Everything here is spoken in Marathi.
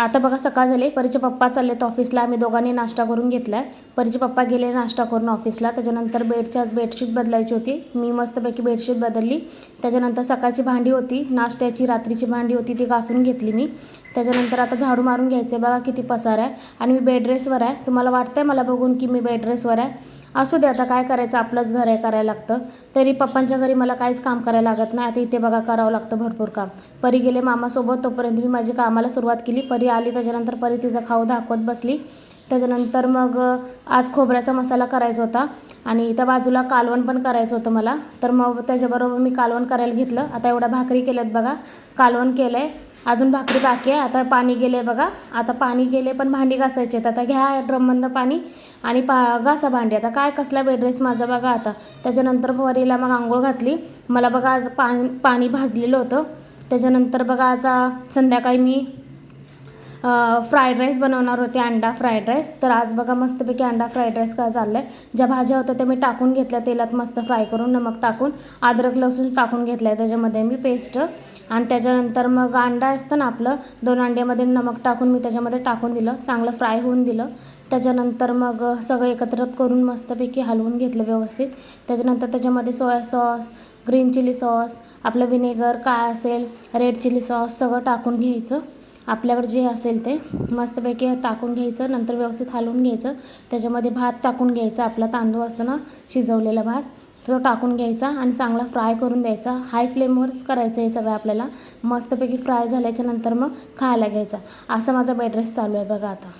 आता बघा सकाळ झाले. परीचे पप्पा चाललेत ऑफिसला आम्ही दोघांनी नाश्ता करून घेतला आहे परीचे पप्पा गेले नाश्ता करून ऑफिसला त्याच्यानंतर बेडची आज बेडशीट बदलायची होती. मी मस्तपैकी बेडशीट बदलली. त्याच्यानंतर सकाळची भांडी होती. नाश्त्याची रात्रीची भांडी होती. ती घासून घेतली मी. त्याच्यानंतर आता झाडू मारून घ्यायचे बघा किती पसार आहे. आणि मी बेडरेसवर आहे. तुम्हाला वाटतं आहे मला बघून की मी बेडरेसवर आहे? असू दे आता काय करायचं? आपलंच घर आहे करायला लागतं. तरी पप्पांच्या घरी मला काहीच काम करायला लागत नाही. आता इथे बघा करावं लागतं भरपूर काम. परी गेले मामासोबत तोपर्यंत मी माझी कामाला सुरुवात केली. परी आली त्याच्यानंतर परी तिचं खाऊ दाखवत बसली. त्याच्यानंतर मग आज खोबऱ्याचा मसाला करायचा होता. आणि त्या बाजूला कालवण पण करायचं होतं मला. तर मग त्याच्याबरोबर मी कालवण करायला घेतलं. आता एवढ्या भाकरी केल्यात बघा. कालवण केलं आहे अजून भाकरी बाकी आहे. आता पाणी गेले बघा. आता पाणी गेले पण भांडी घासायचे आहेत. आता घ्या ड्रममधनं पाणी आणि पा घासा भांडी. आता काय कसला बेड्रेस माझा बघा आता. त्याच्यानंतर वरीला मग आंघोळ घातली. मला बघा आज पाणी पाणी भाजलेलं होतं. त्याच्यानंतर बघा आता संध्याकाळी मी फ्राईड राईस बनवणार होते अंडा फ्राईड राईस तर आज बघा मस्तपैकी अंडा फ्राईड राईस काय चाललं आहे ज्या भाज्या होत्या त्या मी टाकून घेतल्या तेलात मस्त फ्राय करून नमक टाकून अद्रक लसूण टाकून घेतलं आहे त्याच्यामध्ये मी पेस्ट आणि त्याच्यानंतर मग अंडा असतं ना आपलं दोन अंड्यामध्ये नमक टाकून मी त्याच्यामध्ये टाकून दिलं. चांगलं फ्राय होऊन दिलं. त्याच्यानंतर मग सगळं एकत्र करून मस्तपैकी हलवून घेतलं व्यवस्थित. त्याच्यानंतर त्याच्यामध्ये soya sauce green chilli sauce आपलं विनेगर काय असेल रेड चिली सॉस सगळं टाकून घ्यायचं. आपल्यावर जे असेल ते मस्तपैकी टाकून घ्यायचं नंतर व्यवस्थित हलवून घ्यायचं. त्याच्यामध्ये भात टाकून घ्यायचा आपला तांदूळ असतो ना शिजवलेला भात. तो टाकून घ्यायचा आणि चांगला फ्राय करून द्यायचा. हाय फ्लेमवरच करायचं हे सगळं आपल्याला. मस्तपैकी फ्राय झाल्याच्यानंतर मग खायला घ्यायचा. असा माझा बेड रेस्ट चालू आहे बघा आता.